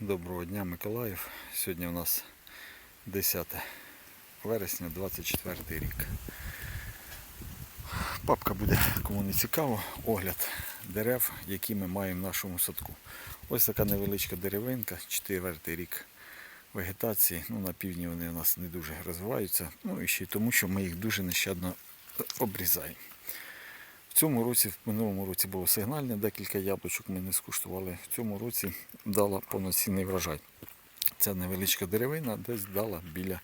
Доброго дня, Миколаїв. Сьогодні у нас 10 вересня, 24 рік. Папка буде, кому не цікаво, огляд дерев, які ми маємо в нашому садку. Ось така невеличка деревинка, 4 рік вегетації. Ну, на півдні вони у нас не дуже розвиваються. Ну і ще й тому, що ми їх дуже нещадно обрізаємо. Цьому році, в минулому році було сигнальне, декілька яблучок ми не скуштували. В цьому році дала повноцінний врожай. Ця невеличка деревина десь дала біля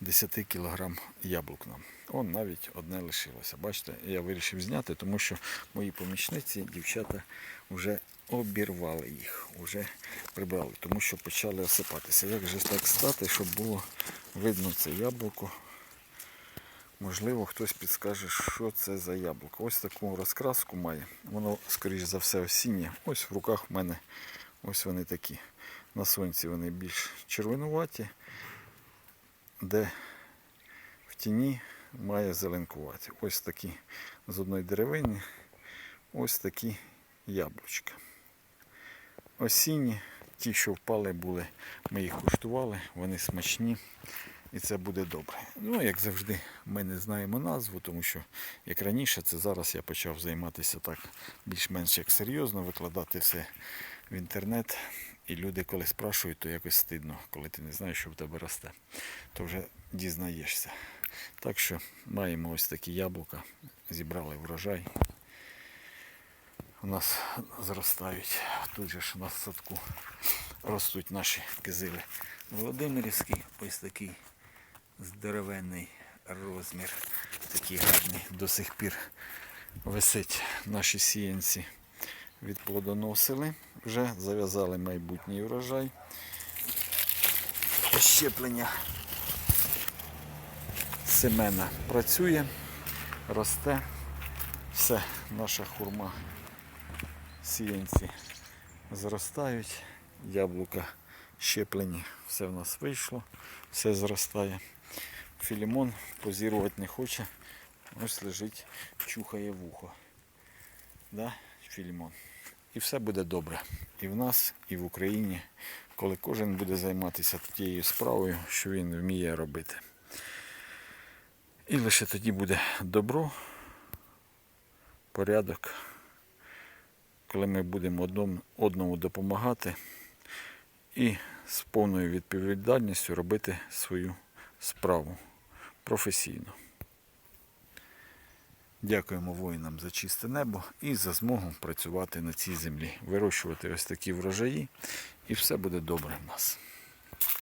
10 кг яблук нам. Он навіть одне лишилося. Бачите, я вирішив зняти, тому що мої помічниці, дівчата, вже обірвали їх, вже прибрали, тому що почали осипатися. Як же так стати, щоб було видно це яблуко? Можливо, хтось підскаже, що це за яблуко. Ось таку розкраску має. Воно, скоріш за все, осіннє. Ось в руках в мене ось вони такі. На сонці вони більш червонуваті, де в тіні має зеленкувати. Ось такі з одної деревини, ось такі яблучка. Осінні, ті, що впали були, ми їх куштували, вони смачні. І це буде добре. Ну, як завжди, ми не знаємо назву, тому що, як раніше, це зараз я почав займатися так більш-менш як серйозно, викладати все в інтернет. І люди, коли спрашують, то якось стидно, коли ти не знаєш, що в тебе росте, то вже дізнаєшся. Так що маємо ось такі яблука, зібрали врожай. У нас зростають. Тут же ж у нас в садку ростуть наші кизили. Володимирівський ось такий здоровенний розмір, такий гарний до сих пір висить наші сіянці. Відплодоносили, вже зав'язали майбутній урожай. Щеплення семена працює, росте. Все, наша хурма сіянці зростають, яблука щеплені, все в нас вийшло, все зростає. Філімон позірувати не хоче. Ось лежить, чухає вухо. Да, Філімон. І все буде добре. І в нас, і в Україні, коли кожен буде займатися тією справою, що він вміє робити. І лише тоді буде добро, порядок, коли ми будемо одному, допомагати і з повною відповідальністю робити свою справу професійно. Дякуємо воїнам за чисте небо і за змогу працювати на цій землі, вирощувати ось такі врожаї, і все буде добре в нас.